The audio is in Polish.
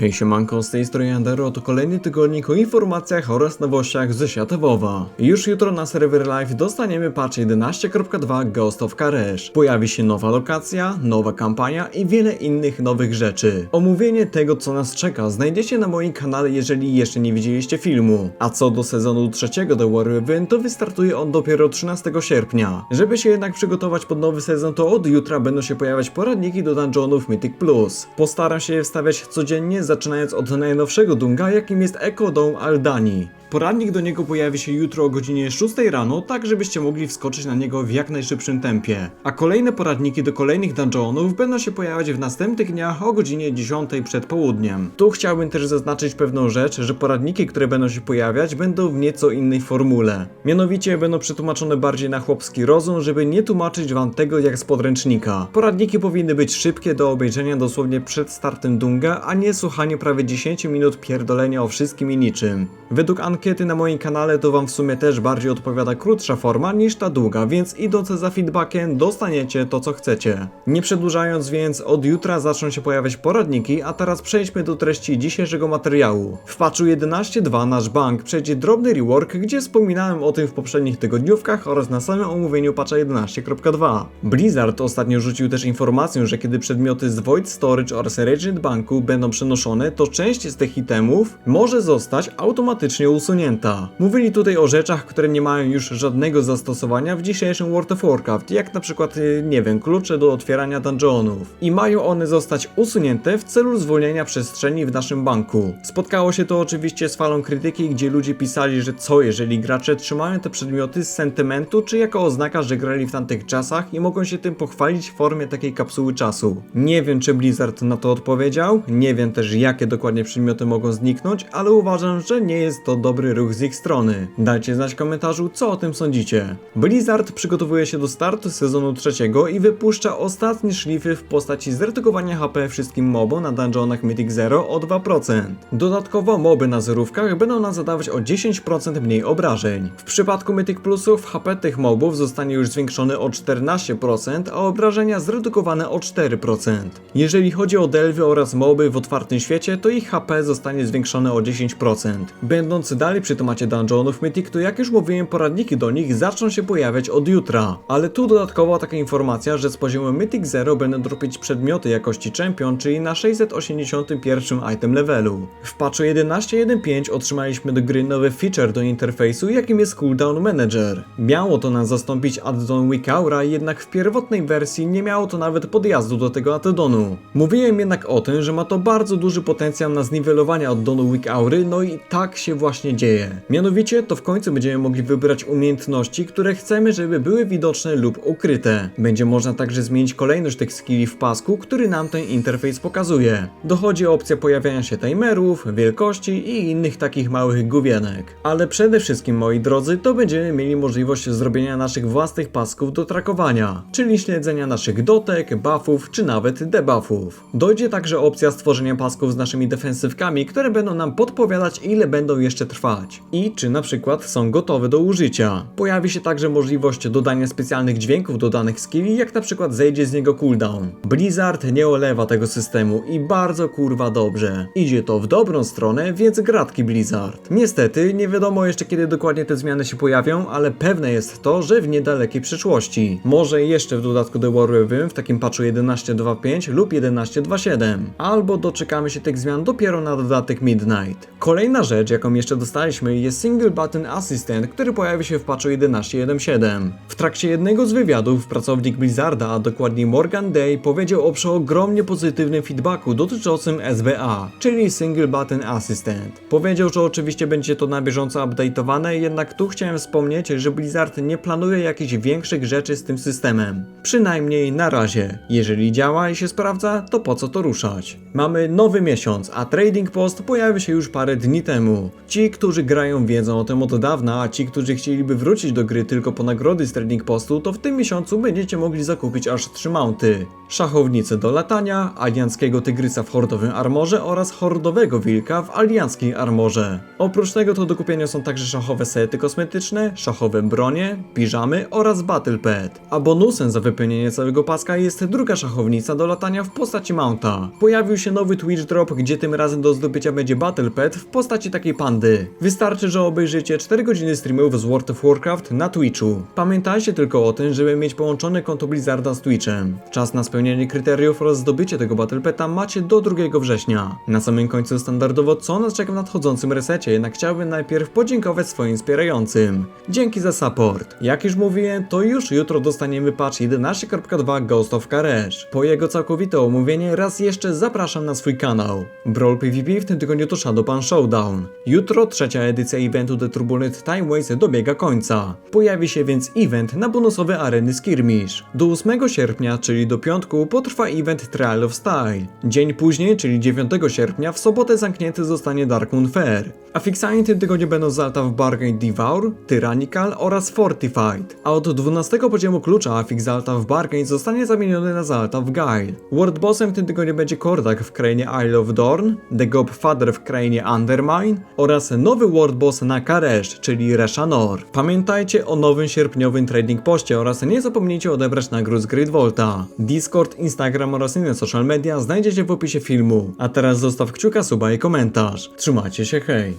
Hej siemanko, z tej strony Andero, to kolejny tygodnik o informacjach oraz nowościach ze świata WoWa. Już jutro na serwer live dostaniemy patch 11.2 Ghost of Karesh. Pojawi się nowa lokacja, nowa kampania i wiele innych nowych rzeczy. Omówienie tego co nas czeka znajdziecie na moim kanale jeżeli jeszcze nie widzieliście filmu. A co do sezonu trzeciego The Warrior to wystartuje on dopiero 13 sierpnia. Żeby się jednak przygotować pod nowy sezon, to od jutra będą się pojawiać poradniki do dungeonów Mythic Plus. Postaram się je wstawiać codziennie, zaczynając od najnowszego dunga, jakim jest Echo Dome Aldani. Poradnik do niego pojawi się jutro o godzinie 6 rano, tak żebyście mogli wskoczyć na niego w jak najszybszym tempie. A kolejne poradniki do kolejnych dungeonów będą się pojawiać w następnych dniach o godzinie 10 przed południem. Tu chciałbym też zaznaczyć pewną rzecz, że poradniki, które będą się pojawiać, będą w nieco innej formule. Mianowicie będą przetłumaczone bardziej na chłopski rozum, żeby nie tłumaczyć wam tego jak z podręcznika. Poradniki powinny być szybkie do obejrzenia dosłownie przed startem dunga, a nie słuchanie prawie 10 minut pierdolenia o wszystkim i niczym. Według ankiety na moim kanale to wam w sumie też bardziej odpowiada krótsza forma niż ta długa, więc idąc za feedbackiem dostaniecie to co chcecie. Nie przedłużając więc, od jutra zaczną się pojawiać poradniki, a teraz przejdźmy do treści dzisiejszego materiału. W patchu 11.2 nasz bank przejdzie drobny rework, gdzie wspominałem o tym w poprzednich tygodniówkach oraz na samym omówieniu patcha 11.2. Blizzard ostatnio rzucił też informację, że kiedy przedmioty z Void Storage oraz Regent Banku będą przenoszone, to część z tych itemów może zostać automatycznie usunięta. Mówili tutaj o rzeczach, które nie mają już żadnego zastosowania w dzisiejszym World of Warcraft, jak na przykład, y, nie wiem, klucze do otwierania dungeonów. I mają one zostać usunięte w celu zwolnienia przestrzeni w naszym banku. Spotkało się to oczywiście z falą krytyki, gdzie ludzie pisali, że co jeżeli gracze trzymają te przedmioty z sentymentu, czy jako oznaka, że grali w tamtych czasach i mogą się tym pochwalić w formie takiej kapsuły czasu. Nie wiem, czy Blizzard na to odpowiedział, nie wiem też jakie dokładnie przedmioty mogą zniknąć, ale uważam, że nie jest to dobry ruch z ich strony. Dajcie znać w komentarzu, co o tym sądzicie. Blizzard przygotowuje się do startu sezonu trzeciego i wypuszcza ostatnie szlify w postaci zredukowania HP wszystkim mobom na dungeonach Mythic Zero o 2%. Dodatkowo moby na zerówkach będą nam zadawać o 10% mniej obrażeń. W przypadku Mythic Plusów HP tych mobów zostanie już zwiększony o 14%, a obrażenia zredukowane o 4%. Jeżeli chodzi o delwy oraz moby w otwartym świecie, to ich HP zostanie zwiększone o 10%. Będąc dalej przy temacie dungeonów Mythic, to jak już mówiłem, poradniki do nich zaczną się pojawiać od jutra. Ale tu dodatkowo taka informacja, że z poziomu Mythic Zero będą dropić przedmioty jakości Champion, czyli na 681 item levelu. W patchu 11.1.5 otrzymaliśmy do gry nowy feature do interfejsu, jakim jest Cooldown Manager. Miało to nam zastąpić addon Weak Aura, jednak w pierwotnej wersji nie miało to nawet podjazdu do tego addonu. Mówiłem jednak o tym, że ma to bardzo duży potencjał na zniwelowanie addonu Weak Aury, no i tak się właśnie dzieje. Mianowicie to w końcu będziemy mogli wybrać umiejętności, które chcemy, żeby były widoczne lub ukryte. Będzie można także zmienić kolejność tych skilli w pasku, który nam ten interfejs pokazuje. Dochodzi opcja pojawiania się timerów, wielkości i innych takich małych główienek. Ale przede wszystkim, moi drodzy, to będziemy mieli możliwość zrobienia naszych własnych pasków do trakowania, czyli śledzenia naszych dotek, buffów czy nawet debuffów. Dojdzie także opcja stworzenia pasków z naszymi defensywkami, które będą nam podpowiadać ile będą jeszcze trwać i czy na przykład są gotowe do użycia. Pojawi się także możliwość dodania specjalnych dźwięków do danych skilli, jak na przykład zejdzie z niego cooldown. Blizzard nie olewa tego systemu i bardzo kurwa dobrze. Idzie to w dobrą stronę, więc gratki Blizzard. Niestety nie wiadomo jeszcze kiedy dokładnie te zmiany się pojawią, ale pewne jest to, że w niedalekiej przyszłości. Może jeszcze w dodatku do Warrior Wim w takim patchu 11.2.5 lub 11.2.7. Albo doczekamy się tych zmian dopiero na dodatek Midnight. Kolejna rzecz, jaką jeszcze dostaliśmy jest Single Button Assistant, który pojawi się w patchu 11.1.7. W trakcie jednego z wywiadów pracownik Blizzarda, a dokładniej Morgan Day, powiedział o przeogromnie pozytywnym feedbacku dotyczącym SBA, czyli Single Button Assistant. Powiedział, że oczywiście będzie to na bieżąco update'owane, jednak tu chciałem wspomnieć, że Blizzard nie planuje jakichś większych rzeczy z tym systemem. Przynajmniej na razie. Jeżeli działa i się sprawdza, to po co to ruszać? Mamy nowy miesiąc, a Trading Post pojawił się już parę dni temu. Ci, którzy grają wiedzą o tym od dawna, a ci, którzy chcieliby wrócić do gry tylko po nagrody z Trading Postu, to w tym miesiącu będziecie mogli zakupić aż 3 mounty. Szachownicę do latania, alianckiego tygrysa w hordowym armorze oraz hordowego wilka w alianckiej armorze. Oprócz tego to do kupienia są także szachowe sety kosmetyczne, szachowe bronie, piżamy oraz battle pad. A bonusem za wypełnienie całego paska jest druga szachownica do latania w postaci mounta. Pojawił się nowy Twitch Drop, gdzie tym razem do zdobycia będzie battle pad w postaci takiej pandy. Wystarczy, że obejrzycie 4 godziny streamów z World of Warcraft na Twitchu. Pamiętajcie tylko o tym, żeby mieć połączone konto Blizzarda z Twitchem. Czas na spełnienie kryteriów oraz zdobycie tego battle peta macie do 2 września. Na samym końcu standardowo co nas czeka w nadchodzącym resecie, jednak chciałbym najpierw podziękować swoim wspierającym. Dzięki za support. Jak już mówiłem, to już jutro dostaniemy patch 11.2 Ghost of Karesh. Po jego całkowite omówienie raz jeszcze zapraszam na swój kanał. Brawl PvP w tym tygodniu to Shadowpan Showdown. Jutro trzecia edycja eventu The Turbulent Time Waste dobiega końca. Pojawi się więc event na bonusowe areny Skirmish. Do 8 sierpnia, czyli do piątku, potrwa event Trial of Style. Dzień później, czyli 9 sierpnia, w sobotę zamknięty zostanie Dark Moon Fair. A fiksami tym tygodniu będą zalta w Bargain Devour, Tyrannical oraz Fortified. A od 12 poziomu klucza afix zalta w Bargain zostanie zamieniony na zalta w Guile. World Bossem w tym tygodniu będzie Kordak w krainie Isle of Dorn, The Godfather w krainie Undermine oraz nowy World Boss na Karesh, czyli Reshanor. Pamiętajcie o nowym sierpniowym trading poście oraz nie zapomnijcie odebrać nagród z Great Volta. Discord, Instagram oraz inne social media znajdziecie w opisie filmu. A teraz zostaw kciuka, suba i komentarz. Trzymajcie się, hej!